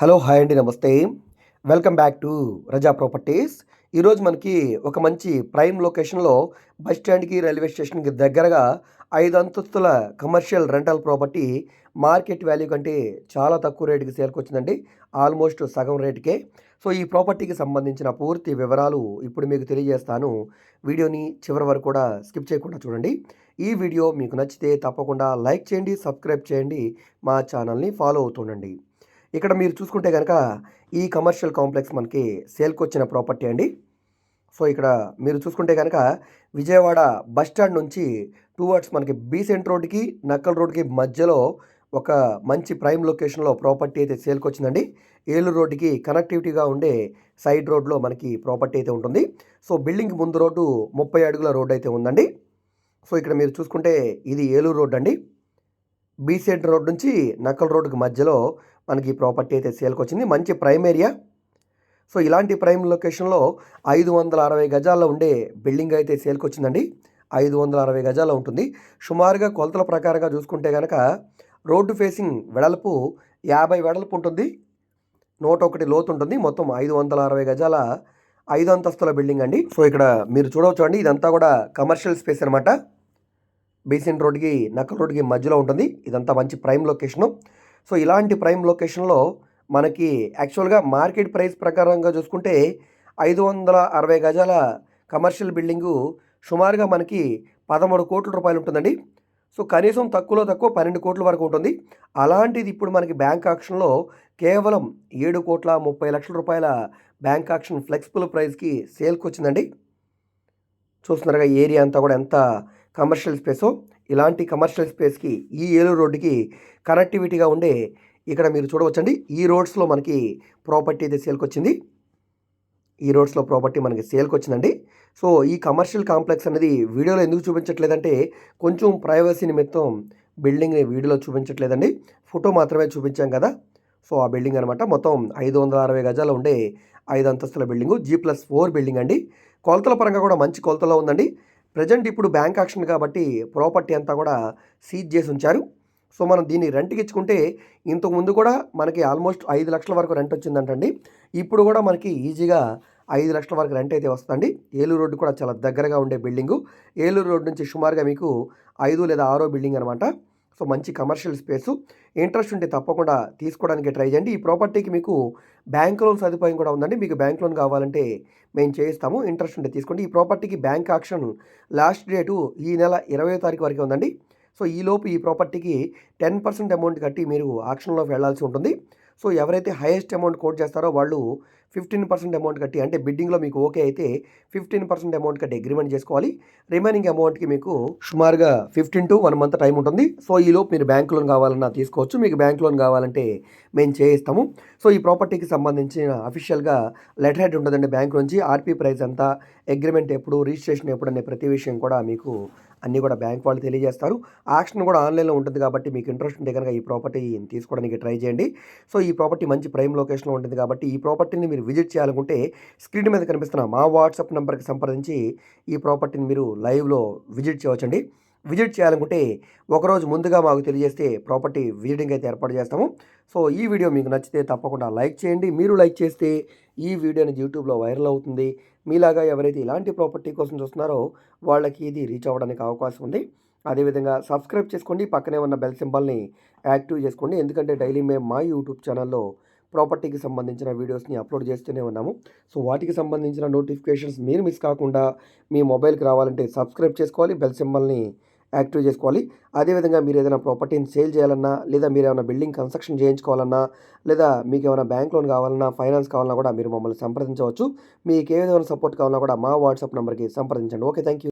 Hello hi అండి నమస్తే. Welcome back to Raza properties. ఈరోజు మనకి ఒక మంచి ప్రైమ్ లొకేషన్లో బస్ స్టాండ్కి రైల్వే స్టేషన్కి దగ్గరగా ఐదు అంతస్తుల commercial rental property market value కంటే చాలా తక్కువ రేటుకి సేల్కి వచ్చిందండి ఆల్మోస్ట్ సగం రేటుకే. సో ఈ ప్రాపర్టీకి సంబంధించిన పూర్తి వివరాలు ఇప్పుడు మీకు తెలియజేస్తాను. వీడియోని చివరి వరకు కూడా స్కిప్ చేయకుండా చూడండి. ఈ వీడియో మీకు నచ్చితే తప్పకుండా లైక్ చేయండి సబ్స్క్రైబ్ చేయండి. మా ఛానల్ని ఫాలో అవుతుండండి. ఇక్కడ మీరు చూసుకుంటే కనుక ఈ కమర్షియల్ కాంప్లెక్స్ మనకి సేల్కి వచ్చిన ప్రాపర్టీ అండి. సో ఇక్కడ మీరు చూసుకుంటే కనుక విజయవాడ బస్ స్టాండ్ నుంచి టువర్డ్స్ మనకి బీసెంట్ రోడ్కి నక్కల్ రోడ్కి మధ్యలో ఒక మంచి ప్రైమ్ లొకేషన్లో ప్రాపర్టీ అయితే సేల్కి వచ్చిందండి. ఏలూరు రోడ్డుకి కనెక్టివిటీగా ఉండే సైడ్ రోడ్లో మనకి ప్రాపర్టీ అయితే ఉంటుంది. సో బిల్డింగ్ ముందు రోడ్డు ముప్పై అడుగుల రోడ్డు అయితే ఉందండి. సో ఇక్కడ మీరు చూసుకుంటే ఇది ఏలూరు రోడ్ అండి. బీసెంట్ రోడ్ నుంచి నక్కల్ రోడ్డుకి మధ్యలో మనకి ప్రాపర్టీ అయితే సేల్కి వచ్చింది. మంచి ప్రైమ్ ఏరియా. సో ఇలాంటి ప్రైమ్ లొకేషన్లో ఐదు వందల అరవై గజాల్లో ఉండే బిల్డింగ్ అయితే సేల్కి వచ్చిందండి. ఐదు వందల అరవై గజాల్లో ఉంటుంది. సుమారుగా కొలతల ప్రకారంగా చూసుకుంటే కనుక రోడ్డు ఫేసింగ్ వెడల్పు యాభై వెడల్పు ఉంటుంది. నూట ఒకటి లోతు ఉంటుంది. మొత్తం ఐదు వందల అరవై గజాల ఐదు అంతస్తుల బిల్డింగ్ అండి. సో ఇక్కడ మీరు చూడవచ్చు అండి. ఇదంతా కూడా కమర్షియల్ స్పేస్ అనమాట బీసెంట్ రోడ్కి నక్కల్ రోడ్కి మధ్యలో ఉంటుంది. ఇదంతా మంచి ప్రైమ్ లొకేషను. సో ఇలాంటి ప్రైమ్ లొకేషన్లో మనకి యాక్చువల్గా మార్కెట్ ప్రైస్ ప్రకారంగా చూసుకుంటే ఐదు వందల అరవై గజాల కమర్షియల్ బిల్డింగు సుమారుగా మనకి పదమూడు కోట్ల రూపాయలు ఉంటుందండి. సో కనీసం తక్కువలో తక్కువ పన్నెండు కోట్ల వరకు ఉంటుంది. అలాంటిది ఇప్పుడు మనకి బ్యాంక్ ఆక్షన్లో కేవలం ఏడు కోట్ల ముప్పై లక్షల రూపాయల బ్యాంక్ ఆక్షన్ ఫ్లెక్సిబుల్ ప్రైస్కి సేల్కి వచ్చిందండి చూస్తున్నారుగా ఏరియా అంతా కూడా ఎంత కమర్షియల్ స్పేసో ఇలాంటి కమర్షియల్ స్పేస్కి ఈ ఏలూరు రోడ్డుకి కనెక్టివిటీగా ఉండే ఇక్కడ మీరు చూడవచ్చండి. ఈ రోడ్స్లో మనకి ప్రాపర్టీ అయితే సేల్కి వచ్చింది. ఈ రోడ్స్లో ప్రాపర్టీ మనకి సేల్కి వచ్చిందండి. సో ఈ కమర్షియల్ కాంప్లెక్స్ అనేది వీడియోలో ఎందుకు చూపించట్లేదంటే కొంచెం ప్రైవసీ నిమిత్తం బిల్డింగ్ని వీడియోలో చూపించట్లేదండి. ఫోటో మాత్రమే చూపించాం కదా. సో ఆ బిల్డింగ్ అనమాట మొత్తం ఐదు వందల అరవై గజాలు ఉండే ఐదు అంతస్తుల building G plus four building అండి కొలతల పరంగా కూడా మంచి కొలతలో ఉందండి. ప్రజెంట్ ఇప్పుడు బ్యాంక్ యాక్షన్ కాబట్టి ప్రాపర్టీ అంతా కూడా సీజ్ చేసి ఉంచారు. సో మనం దీన్ని రెంట్కి ఇచ్చుకుంటే ఇంతకు ముందు కూడా మనకి ఆల్మోస్ట్ ఐదు లక్షల వరకు రెంట్ వచ్చిందంటండి. ఇప్పుడు కూడా మనకి ఈజీగా ఐదు లక్షల వరకు రెంట్ అయితే వస్తుందండి. ఏలూరు రోడ్డు కూడా చాలా దగ్గరగా ఉండే బిల్డింగు. ఏలూరు రోడ్డు నుంచి సుమారుగా మీకు ఐదు లేదా ఆరో బిల్డింగ్ అనమాట. సో మంచి కమర్షియల్ స్పేసు. ఇంట్రెస్ట్ ఉంటే తప్పకుండా తీసుకోవడానికి ట్రై చేయండి. ఈ ప్రాపర్టీకి మీకు బ్యాంక్ లోన్ సదుపాయం కూడా ఉందండి. మీకు బ్యాంక్ లోన్ కావాలంటే మేము చేయిస్తాము. ఇంట్రెస్ట్ ఉంటే తీసుకోండి. ఈ ప్రాపర్టీకి బ్యాంక్ ఆక్షన్ లాస్ట్ డేటు ఈ నెల ఇరవై తారీఖు వరకు ఉందండి. సో ఈలోపు ఈ ప్రాపర్టీకి టెన్ పర్సెంట్ అమౌంట్ కట్టి మీరు ఆక్షన్లోకి వెళ్ళాల్సి ఉంటుంది. సో ఎవరైతే హైయెస్ట్ అమౌంట్ కోట్ చేస్తారో వాళ్ళు ఫిఫ్టీన్ పర్సెంట్ అమౌంట్ కట్టి అంటే బిడ్డింగ్లో మీకు ఓకే అయితే ఫిఫ్టీన్ పర్సెంట్ అమౌంట్ కట్టి అగ్రిమెంట్ చేసుకోవాలి. రిమైనింగ్ అమౌంట్కి మీకు సుమారుగా fifteen to one month time ఉంటుంది. సో ఈలోపు మీరు బ్యాంక్ లోన్ కావాలన్నా తీసుకోవచ్చు. మీకు బ్యాంక్ లోన్ కావాలంటే మేము చేయిస్తాము. సో ఈ ప్రాపర్టీకి సంబంధించిన అఫీషియల్గా లెటర్ హెడ్ ఉంటుందండి బ్యాంక్ నుంచి. ఆర్పీ ప్రైస్ అంతా అగ్రిమెంట్ ఎప్పుడు రిజిస్ట్రేషన్ ఎప్పుడు అనే ప్రతి విషయం కూడా మీకు అన్నీ కూడా బ్యాంక్ వాళ్ళు తెలియజేస్తారు. ఆక్షన్ కూడా ఆన్లైన్లో ఉంటుంది కాబట్టి మీకు ఇంట్రెస్ట్ ఉంటే కనుక ఈ ప్రాపర్టీ తీసుకోవడానికి ట్రై చేయండి. సో ఈ ప్రాపర్టీ మంచి ప్రైమ్ లొకేషన్లో ఉంటుంది కాబట్టి ఈ ప్రాపర్టీని మీరు విజిట్ చేయాలనుకుంటే స్క్రీన్ మీద కనిపిస్తున్న మా వాట్సాప్ నెంబర్కి సంప్రదించి ఈ ప్రాపర్టీని మీరు లైవ్లో విజిట్ చేయవచ్చండి. విజిట్ చేయాలనుకుంటే ఒకరోజు ముందుగా మాకు తెలియజేస్తే ప్రాపర్టీ విజిటింగ్ అయితే ఏర్పాటు చేస్తాము. సో ఈ వీడియో మీకు నచ్చితే తప్పకుండా లైక్ చేయండి. మీరు లైక్ చేస్తే ఈ వీడియోని యూట్యూబ్లో వైరల్ అవుతుంది. మీలాగా ఎవరైతే ఇలాంటి ప్రాపర్టీ కోసం చూస్తున్నారో వాళ్ళకి ఇది రీచ్ అవ్వడానికి అవకాశం ఉంది. అదేవిధంగా సబ్స్క్రైబ్ చేసుకోండి. పక్కనే ఉన్న బెల్ సింబల్ని యాక్టివ్ చేసుకోండి. ఎందుకంటే డైలీ మేము మా యూట్యూబ్ ఛానల్లో ప్రాపర్టీకి సంబంధించిన వీడియోస్ని అప్లోడ్ చేస్తూనే ఉన్నాము. సో వాటికి సంబంధించిన నోటిఫికేషన్స్ మీరు మిస్ కాకుండా మీ మొబైల్కి రావాలంటే సబ్స్క్రైబ్ చేసుకోవాలి బెల్ సింబల్ని యాక్టివ్ చేసుకోవాలి. అదేవిధంగా మీరు ఏదైనా ప్రాపర్టీని సేల్ చేయాలన్నా లేదా మీరు ఏమైనా బిల్డింగ్ కన్స్ట్రక్షన్ చేయించుకోవాలన్నా లేదా మీకు ఏమైనా బ్యాంక్ లోన్ కావాలన్నా ఫైనాన్స్ కావాలన్నా కూడా మీరు మమ్మల్ని సంప్రదించవచ్చు. మీకు ఏ విధమైన సపోర్ట్ కావాలన్నా కూడా మా వాట్సాప్ నెంబర్కి సంప్రదించండి. Okay thank you